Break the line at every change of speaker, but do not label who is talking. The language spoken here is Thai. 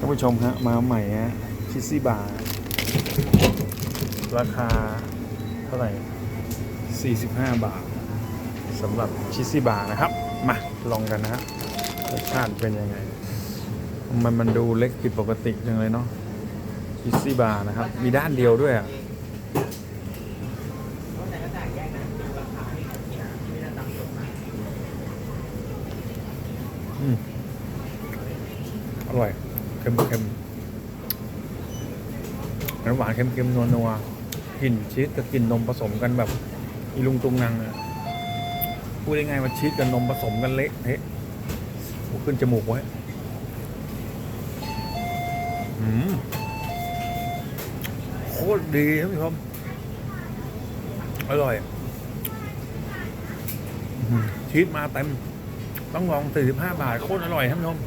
ท่านผู้ชมฮะมาใหม่ฮะชิซซี่บาร์ราคาเท่าไหร่ 45 บาทสำหรับชิซซี่บาร์นะครับ มาลองกันนะฮะรสชาติเป็นยังไง มันมันดูเล็กผิดปกติจังเลยเนาะชิซซี่บาร์นะครับ มีด้านเดียวด้วยอะอืมอร่อย เค็มเค็มมันหวานเค็มเค็มนัวนัวกลิ่นชีสกับกลิ่นนมผสมกันแบบอีลุงตุงนังอะพูดง่ายๆว่าชีสกับนมผสมกันเละเทะโอ้ขึ้นจมูกไว้โคตรดีท่านผู้ชมอร่อยชีสมาเต็ม ต้องลอง45บาท โคตรอร่อยท่านผู้ชม